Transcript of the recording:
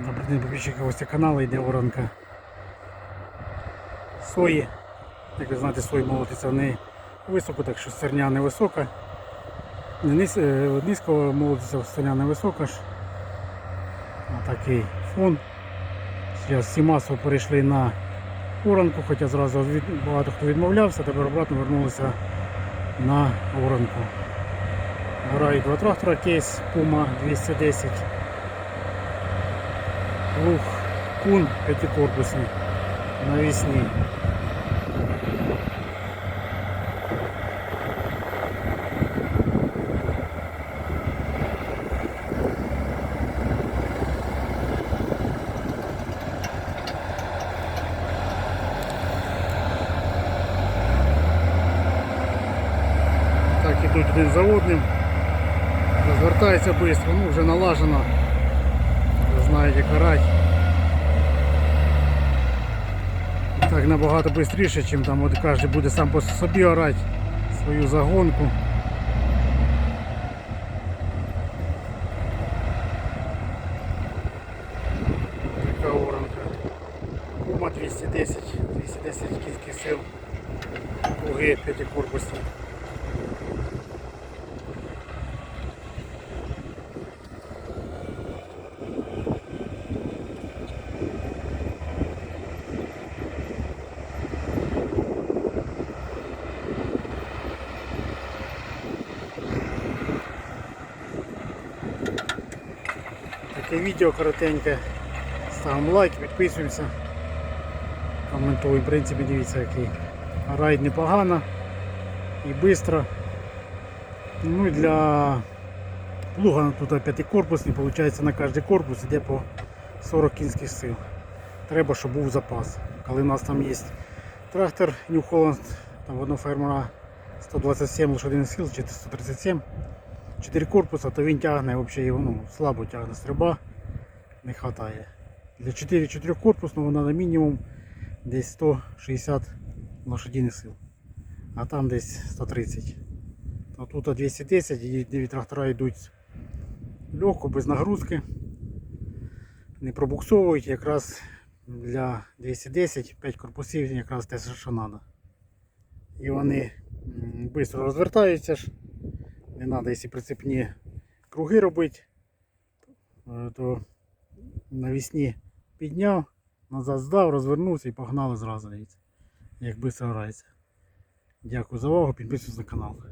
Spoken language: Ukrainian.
Добрий день, підписчики гостя каналу, йде воронка сої. Як ви знаєте, сої молотиться не високо, так що стерня не висока. Не е, низько молотиться, стерня не висока ж. Такий фон. Зараз всі масово перейшли на оранку, хоча зразу багато хто відмовлявся, тепер обратно вернулися на оранку. Грають два трактора кейс Puma 210. Луг кун п'ятикорпусний навісні. Так, ідуть один за одним. Розвертається швидко, ну вже налажено. Орать. Так набагато швидше, ніж там от кожен буде сам по собі орати свою загонку. Така оранка. Кума 210, 210 кінських сил. Плуги п'ятикорпусні. Таке відео коротеньке. Ставимо лайк, підписуємося. Коментуємо, в принципі, дивіться який. Райд непогано і швидко. Ну і для плуга тут п'ятикорпусний, виходить на кожен корпус йде по 40 кінських сил. Треба, щоб був запас. Коли у нас там є трактор New Holland, там одного фермера 127 лошадиних сил чи 137. 4 корпуса, то він тягне взагалі його ну, слабо тягне стриба, не вистачає. Для 4 4 корпусного треба мінімум десь 160 лошадиних сил. А там десь 130. А тут 210 і 9 трактора йдуть легко, без нагрузки. Не пробуксовують якраз для 210 5 корпусів якраз те, що треба. І вони швидко розвертаються ж. Не треба, якщо прицепні круги робити, е, то навісні підняв, назад здав, розвернувся і погнали зразу. Якби Як швидко грається. Дякую за увагу, підписуйтесь на канал.